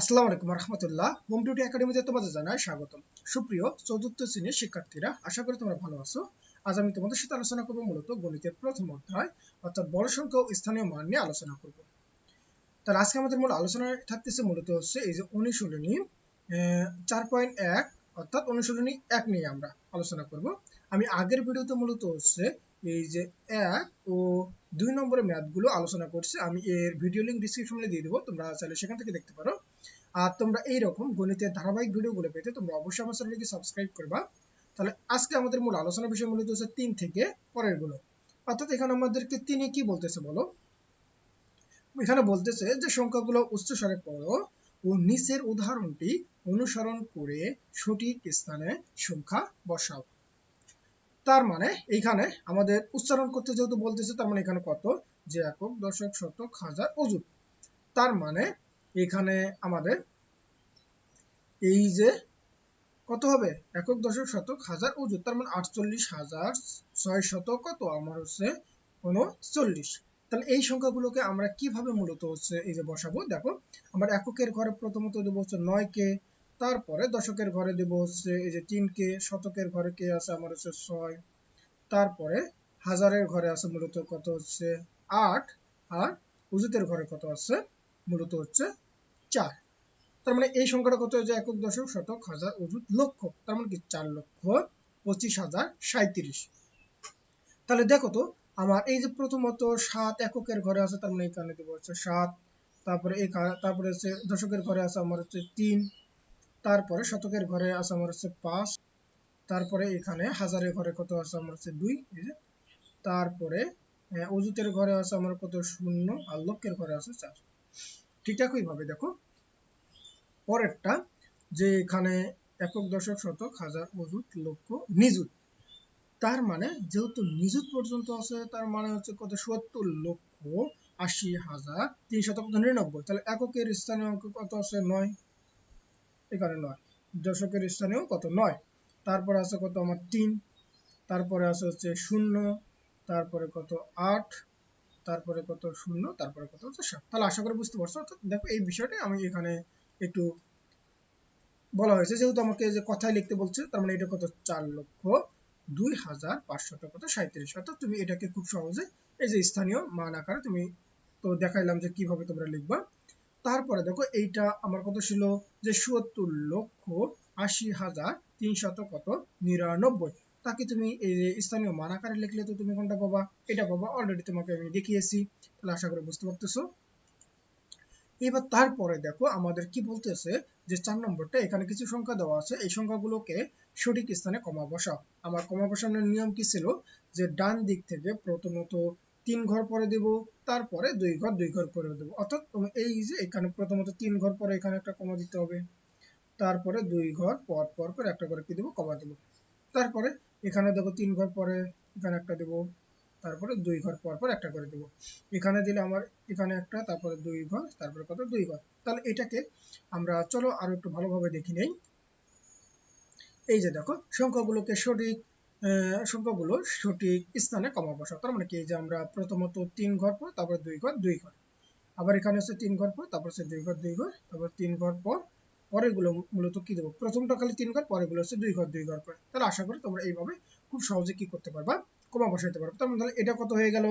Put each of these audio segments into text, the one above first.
আসসালামু আলাইকুম রহমতুল্লাহ। Home duty একাডেমিতে তোমাদের জানাই স্বাগতম। সুপ্রিয় চতুর্থ শ্রেণির শিক্ষার্থীরা, আশা করি তোমরা ভালো আছো। আজ আমি তোমাদের সাথে আলোচনা করব মূলত গণিতের প্রথম অধ্যায়, অর্থাৎ বড় সংখ্যা ও স্থানীয় মান নিয়ে আলোচনা করব। তাহলে আজকে আমাদের মূল আলোচনা থাকতেছে মূলত হচ্ছে এই যে অনুশীলনী চার পয়েন্ট এক, অর্থাৎ অনুশীলনী এক নিয়ে আমরা আলোচনা করব। আমি আগের ভিডিওতে মূলত হচ্ছে এই যে এক ও দুই নম্বরের ম্যাথগুলো আলোচনা করছি, আমি এর ভিডিও লিঙ্ক ডিসক্রিপশনে দিয়ে দেবো, তোমরা চাইলে সেখান থেকে দেখতে পারো। আর তোমরা এইরকম গণিতের ধারাবাহিক ভিডিওগুলো পেতে তোমরা অবশ্যই আমার চ্যানেলকে সাবস্ক্রাইব করবা। তাহলে আজকে আমাদের মূল আলোচনা বিষয় মূলত হচ্ছে তিন থেকে পরেরগুলো অর্থাৎ এখানে আমাদেরকে তিনি কি বলতেছে বলো? এখানে বলতেছে যে সংখ্যাগুলো উচ্চ স্বরে পড়ো ও নিচের উদাহরণটি অনুসরণ করে সঠিক স্থানে সংখ্যা বসাও। তার মানে এইখানে আমাদের উচ্চারণ করতে যেহেতু বলতেছে, তার মানে এখানে কত? যে একক দশক শতক হাজার অজুত তার মানে এখানে আমাদের এই যে কত হবে? একক দশক শতক হাজার অজুত তার মানে আটচল্লিশ হাজার ছয় শত কত? আমার হচ্ছে উনচল্লিশ। তাহলে এই সংখ্যাগুলোকে আমরা কীভাবে মূলত হচ্ছে এই যে বসাবো? দেখো, আমরা এককের ঘরে প্রথমত দেবো নয় কে তারপরে দশকের ঘরে দেব হচ্ছে এই যে তিন কে, শতকের ঘরে কে আছে আমার হচ্ছে ছয়। তারপরে হাজারের ঘরে আছে মূলত কত হচ্ছে আট আর উজুতের ঘরে কত আছে মূলত হচ্ছে চার। তার মানে এই সংখ্যাটা কত যে একক দশক, শতক, হাজার অজুত লক্ষ। তার মানে কি? চার লক্ষ পঁচিশ হাজার সাঁত্রিশ তাহলে দেখো তো, আমার এই যে প্রথমত সাত এককের ঘরে আছে, তার মানে এখানে দেবো হচ্ছে সাত। তারপরে এই তারপরে হচ্ছে দশকের ঘরে আছে আমার হচ্ছে তিন। তারপরে শতকের ঘরে আছে আমার হচ্ছে পাঁচ, তারপরে এখানে হাজারের ঘরে কত আছে আমার হচ্ছে দুই তারপরে অজুতের ঘরে আছে আমার কত শূন্য, আর লক্ষের ঘরে আছে চার। ঠিক একইভাবে দেখো, পরেরটা যে এখানে একক দশক শতক, হাজার অজুত লক্ষ নিযুত। তার মানে যেহেতু নিযুত পর্যন্ত আছে, তার মানে হচ্ছে কত? সত্তর লক্ষ আশি হাজার তিনশত কত নিরানব্বই। তাহলে এককের স্থানীয় অঙ্ক কত আছে? নয়। এখানে নয়। দশকের স্থানীয় কত? নয়। তারপরে আছে কত? আমার তিন। তারপরে আছে হচ্ছে শূন্য। তারপরে কত? আট। তারপরে কত? শূন্য। তারপরে কত? হচ্ছে সাত। তাহলে আশা করি বুঝতে পারছ। অর্থাৎ দেখো, এই বিষয়টা আমি এখানে একটু বলা হয়েছে। যেহেতু আমাকে যে কথায় লিখতে বলছে, তার মানে এটা কত? চার লক্ষ দুই হাজার পাঁচশত কত? সাঁত্রিশ অর্থাৎ তুমি এটাকে খুব সহজে এই যে স্থানীয় মান আকারে তুমি তো দেখাইলাম যে কীভাবে তোমরা লিখবা। তারপরে দেখো এইটা আমার কত ছিল? যে সত্তর লক্ষ আশি হাজার তিনশত কত? নিরানব্বই। তাকে তুমি এই স্থানীয় মান আকারে লিখলে তো তুমি কোনটা পাবা? এটা পাবা। অলরেডি তোমাকে আমি দেখিয়েছি। তাহলে আশা করি বুঝতে পারতেছো। এবার তারপরে দেখো আমাদের কি বলতেছে যে চার নম্বরটা, এখানে কিছু সংখ্যা দেওয়া আছে। এই সংখ্যাগুলোকে সঠিক স্থানে কমা বসাও। আমার কমা বসানোর নিয়ম কি ছিল? যে ডান দিক থেকে প্রথমত তিন ঘর পরে দেব, তারপরে দুই ঘর দুই ঘর পরে দেব। অর্থাৎ এই যে এখানে প্রথমত তিন ঘর পরে এখানে একটা কমা দিতে হবে। তারপরে দুই ঘর পর পর করে একটা করে কি দেবো, কমা দেবো। তারপরে এখানে দেবো তিন ঘর পরে এখানে একটা দেবো, তারপরে দুই ঘর পর পর একটা করে দেবো। এখানে দিলে আমার এখানে একটা, তারপরে দুই ঘর, তারপরে কত? দুই ঘর। তাহলে এটাকে আমরা চলো আরও একটু ভালোভাবে দেখি নেই। এই যে দেখো, সংখ্যাগুলোকে সঠিক সংখ্যাগুলো সঠিক স্থানে কমা বসা। তার মানে কি? যে আমরা প্রথমত তিন ঘর পর, তারপরে দুই ঘর দুই ঘর। আবার এখানে হচ্ছে তিন ঘর পর, তারপর হচ্ছে দুই ঘর দুই ঘর, তারপর তিন ঘর পর, পরেরগুলো মূলত কি দেবো? প্রথমটা খালি তিন ঘর, পরেরগুলো হচ্ছে দুই ঘর দুই ঘর করে। তাহলে আশা করি তোমরা এইভাবে খুব সহজে কি করতে পারবা? কমা বসাইতে পারব। তার তাহলে এটা কত হয়ে গেল?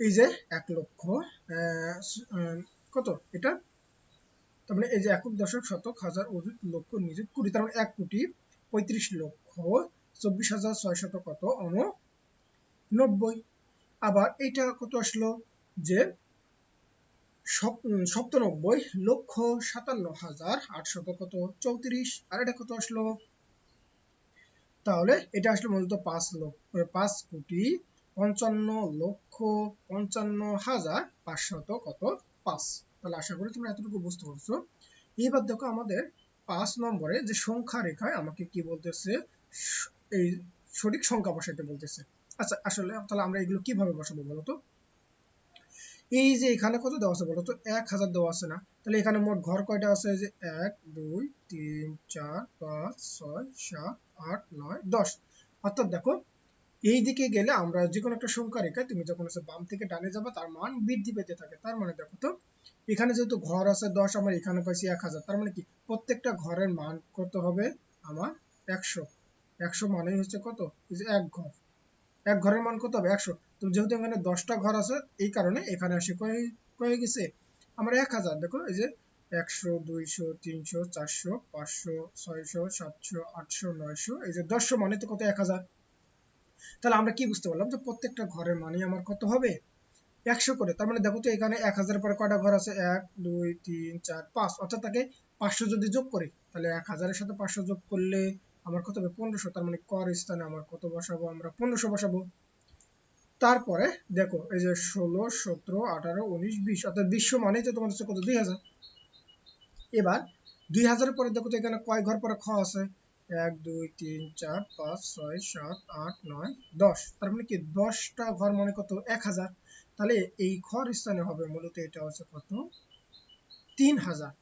এই যে এক লক্ষ কত? এটা? তার মানে এই যে একক দশক শতক হাজার অধিক লক্ষ নিযুত কুড়ি। তার মানে এক কোটি পঁয়ত্রিশ লক্ষ চব্বিশ হাজার ছয় শত কত? অন নব্বই। আবার এটা কত আসলো? যে সপ্তানব্বই লক্ষ সাতান্ন হাজার আটশত কত? চৌত্রিশ। আর এটা কত আসলো? তাহলে এটা আসলে মূলত পাঁচ লক্ষ পাঁচ কোটি পঞ্চান্ন লক্ষ পঞ্চান্ন হাজার পাঁচশত কত? পাঁচ। তাহলে আশা করি তোমরা এতটুকু বুঝতে পারছ। এবার দেখো আমাদের পাঁচ নম্বরে যে সংখ্যা রেখায় আমাকে কি বলতেছে এই সঠিক সংখ্যা বসাইতে বলতেছে। আচ্ছা আসলে তাহলে আমরা এগুলো কীভাবে বসাবো বলতো এই যে এখানে কত দেওয়া আছে বলতো এক হাজার দেওয়া আছে না? তাহলে এখানে মোট ঘর কয়টা আছে? যে এক, দুই, তিন, চার, পাঁচ, ছয়, সাত, আট, নয়, দশ। অর্থাৎ দেখো, এই দিকে গেলে আমরা যে কোনো একটা সংখ্যা রেখায় তুমি যখন বাম থেকে ডানে যাবে, তার মান বৃদ্ধি পেতে থাকে। তার মানে দেখো তো এখানে যেহেতু ঘর আছে দশ, আমার এখানে পাইছি এক হাজার। তার মানে কি? প্রত্যেকটা ঘরের মান কত হবে? আমার একশো। একশো মানেই হচ্ছে কত? এক ঘর। এক ঘরের মান কত হবে? একশো। তো যেহেতু এখানে দশটা ঘর আছে, এই কারণে এখানে আসে কয়ে গেছে? আমার এক হাজার। দেখো, এই যে একশো, দুইশো, তিনশো, চারশো, পাঁচশো, ছয়শো, সাতশো, আটশো, নয়শো, এই যে দশশো মানে তো কত? এক হাজার। তাহলে আমরা কি বুঝতে পারলাম? যে প্রত্যেকটা ঘরের মানে আমার কত হবে? একশো করে। তার মানে দেখো তো এখানে এক হাজার পরে কয়টা ঘর আছে? এক, দুই, তিন, চার, পাঁচ। অর্থাৎ তাকে পাঁচশো যদি যোগ করি, তাহলে এক হাজারের সাথে পাঁচশো যোগ করলে আমার কত হবে? পনেরোশো। তার মানে কর স্থানে আমার কত বসাবো? আমরা পনেরোশো বসাবো। তারপরে দেখো, এই যে ষোলো, সতেরো, আঠারো, উনিশ, বিশ, অর্থাৎ বিশ্ব মানে তো তোমার হচ্ছে কত? দুই হাজার। এবার দুই হাজারের পরে দেখো তো এখানে কয় ঘর পরে খ আছে? এক, দুই, তিন, চার, পাঁচ, ছয়, সাত, আট, নয়, দশ। তার মানে কি? দশটা ঘর মানে কত? এক হাজার। তাহলে এই ঘর স্থানে হবে মূলত এটা হচ্ছে কত তিন হাজার।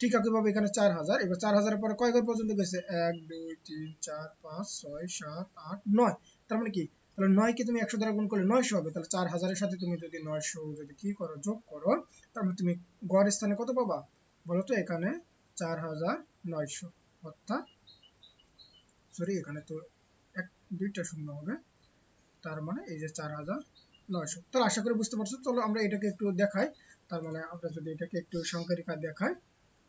ঠিক একইভাবে এখানে চার হাজার। এবার চার হাজারের পরে কয় ঘর পর্যন্ত গেছে? এক, দুই, তিন, চার, পাঁচ, ছয়, সাত, আট, নয়। তার মানে কি? তাহলে নয়কে তুমি একশো দ্বারা গুণ করলে নয়শো হবে। তাহলে চার হাজারের সাথে তুমি যদি নয়শো যদি কি করো, যোগ করো তারপরে তুমি গড় স্থানে কত পাবা? বলো তো এখানে চার হাজার নয়শো। অর্থাৎ সরি এখানে তো এক, দুইটা শূন্য হবে। তার মানে এই যে চার হাজার নয়শো। তাহলে আশা করি বুঝতে পারছ। চলো আমরা এটাকে একটু দেখাই। তার মানে আমরা যদি এটাকে একটু সংখ্যারিকা দেখাই,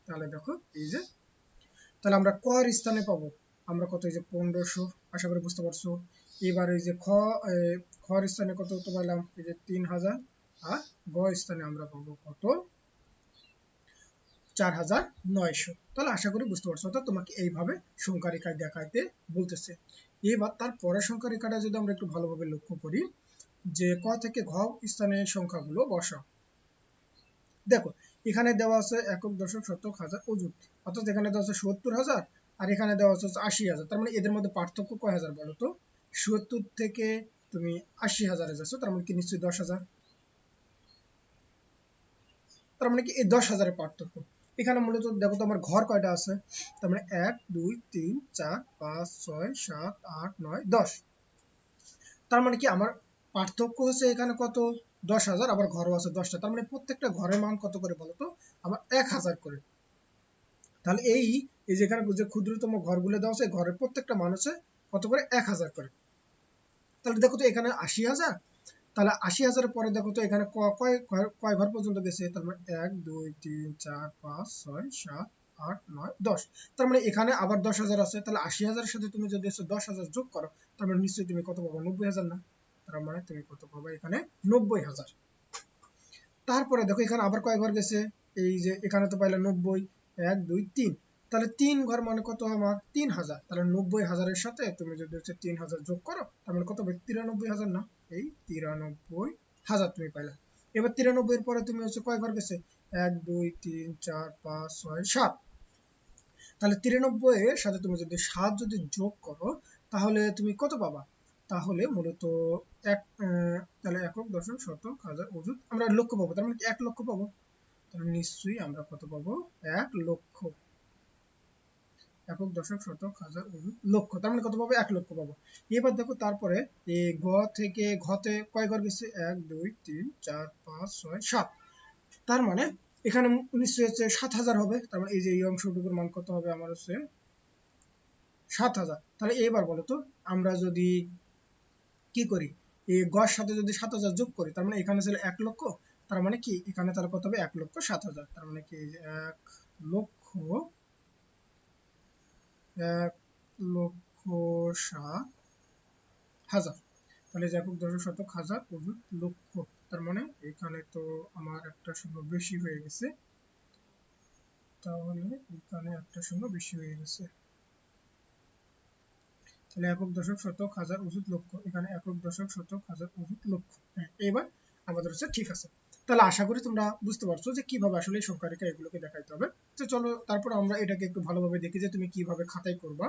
তাহলে দেখো, এই যে, তাহলে আমরা স্থানে পাবো। আমরা কত, এই যে আশা করি বুঝতে পারছ। এই যে খ স্থানে কত তো পাইলাম এই যে তিন হাজার, আর গ স্থানে আমরা পাবো কত? চার হাজার নয়শো। তাহলে আশা করি বুঝতে পারছ। অর্থাৎ তোমাকে এইভাবে সংখ্যা দেখাইতে বলতেছে। এবার তার পরের সংখ্যা যদি আমরা একটু ভালোভাবে লক্ষ্য করি যে ক থেকে ঘ স্থানের সংখ্যাগুলো বসাও দেখো, এখানে দেওয়া আছে একক দশক শতক হাজার অযুত অর্থাৎ এখানে দেওয়া আছে সত্তর হাজার, আর এখানে দেওয়া আছে আশি হাজার। তার মানে এদের মধ্যে পার্থক্য কয় হাজার বলো তো? সত্তর থেকে তুমি আশি হাজারে যাচ্ছ, তার মানে কি নিশ্চয়ই দশ হাজার? তার মানে কি এই দশ হাজারের পার্থক্য। এখানে মূলত দেখো তো আমার ঘর কয়টা আছে? তার মানে এক, দুই, তিন, চার, পাঁচ, ছয়, সাত, আট, নয়, দশ। তার মানে কি আমার পার্থক্য হচ্ছে এখানে কত? দশ হাজার, আবার ঘরও আছে দশটা। তার মানে প্রত্যেকটা ঘরের মান কত করে বলতো? আমার এক হাজার করে। তাহলে এই এই যেখানে যে ক্ষুদ্রতম ঘরগুলো দেওয়া আছে ঘরের প্রত্যেকটা মান হচ্ছে কত করে? এক হাজার করে। তাহলে দেখো তো এখানে আশি হাজার। তাহলে আশি হাজারের পরে দেখো তো এখানে কয় কয় ঘর পর্যন্ত গেছে? তার মানে এক, দুই, তিন, চার, পাঁচ, ছয়, সাত, আট, নয়, দশ। তার মানে এখানে আবার দশ হাজার আছে। তাহলে আশি হাজারের সাথে তুমি যদি দশ হাজার যোগ করো, তার মানে নিশ্চয়ই তুমি কত পাবো? নব্বই হাজার না? তার মানে তুমি কত পাবো এখানে? নব্বই হাজার। তারপরে দেখো, এখানে আবার কয় ঘর গেছে? এই যে এখানে তো পাইলে নব্বই, এক, দুই, তিন। তাহলে তিন ঘর মানে কত আমার? তিন হাজার। তাহলে নব্বই হাজারের সাথে তুমি যদি হচ্ছে তিন হাজার যোগ করো, তার মানে কত হবে? তিরানব্বই হাজার না? এই তিরানব্বই হাজার তুমি পাইলে। এবার তিরানব্বই এর পরে তুমি হচ্ছে কয় ঘর গেছে? এক, দুই, তিন, চার, পাঁচ, ছয়, সাত। তাহলে তিরানব্বই এর সাথে তুমি যদি সাত যদি যোগ করো, তাহলে তুমি কত পাবা? তাহলে মূলত এক তাহলে একক দশক শতক হাজার অযুত আমরা লক্ষ পাবো, তার মানে এক লক্ষ পাবো? তাহলে নিশ্চয়ই আমরা কত পাবো? এক লক্ষ। একক দশক শতক হাজার লক্ষ, তার মানে কত পাবো? এক লক্ষ পাবো। এবার দেখো তারপরে এই গ থেকে ঘতে কয় ঘর গেছে? এক, দুই, তিন, চার, পাঁচ, ছয়, সাত। তার মানে এখানে নিশ্চয়ই হচ্ছে সাত হাজার হবে, তার মানে এই যে এই অংশটুকুর মান কত হবে? আমার হচ্ছে সাত হাজার। তাহলে এবার বলো তো, আমরা যদি কি করি? এই গড় সাথে যদি সাত হাজার যোগ করি, তার মানে এখানে ছিল এক লক্ষ, তার মানে কি? এখানে তাহলে কত হবে? এক লক্ষ সাত হাজার, তার মানে কি? এক লক্ষ এক লক্ষ সাত হাজার। তাহলে একক দশক শতক হাজার অযুত লক্ষ, তার মানে এখানে তো আমার একটা শূন্য বেশি হয়ে গেছে। তাহলে এখানে একটা শূন্য বেশি হয়ে গেছে। তাহলে একক দশক শতক হাজার অযুত লক্ষ এখানে একক দশক শতক হাজার অযুত লক্ষ হ্যাঁ এবার আমাদের হচ্ছে ঠিক আছে। তাহলে আশা করি তোমরা বুঝতে পারছ যে কীভাবে আসলে এই সংখ্যা রেখা এগুলোকে দেখাইতে হবে। তো চলো, তারপর আমরা এটাকে একটু ভালোভাবে দেখি যে তুমি কীভাবে খাতায় করবা।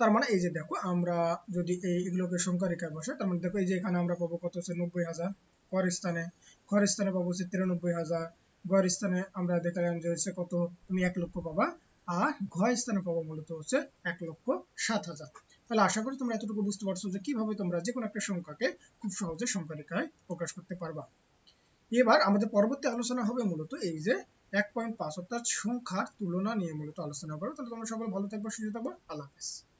তার মানে এই যে দেখো, আমরা যদি এই এগুলোকে সংখ্যা রেখায় বসে তার মানে দেখো এই যে এখানে আমরা পাবো কত হচ্ছে নব্বই হাজার। কর স্থানে খর স্থানে পাবো হচ্ছে তিরানব্বই হাজার। গড় স্থানে আমরা দেখলাম যে হচ্ছে কত, তুমি এক লক্ষ পাবা। আর ঘ স্থানে পাবো মূলত হচ্ছে এক লক্ষ সাত হাজার। তাহলে আশা করি তোমরা এতটুকু বুঝতে পারছ যে কীভাবে তোমরা যে কোনো একটা সংখ্যাকে খুব সহজে সংখ্যা রেখায় প্রকাশ করতে পারবা। এবার আমাদের পরবর্তী আলোচনা হবে মূলত এই যে এক পয়েন্ট পাঁচ অর্থাৎ সংখ্যার তুলনা নিয়ে মূলত আলোচনা করো। তাহলে তোমরা সকলে ভালো থাকব, সুস্থ থাকব। আল্লাহ হাফেজ।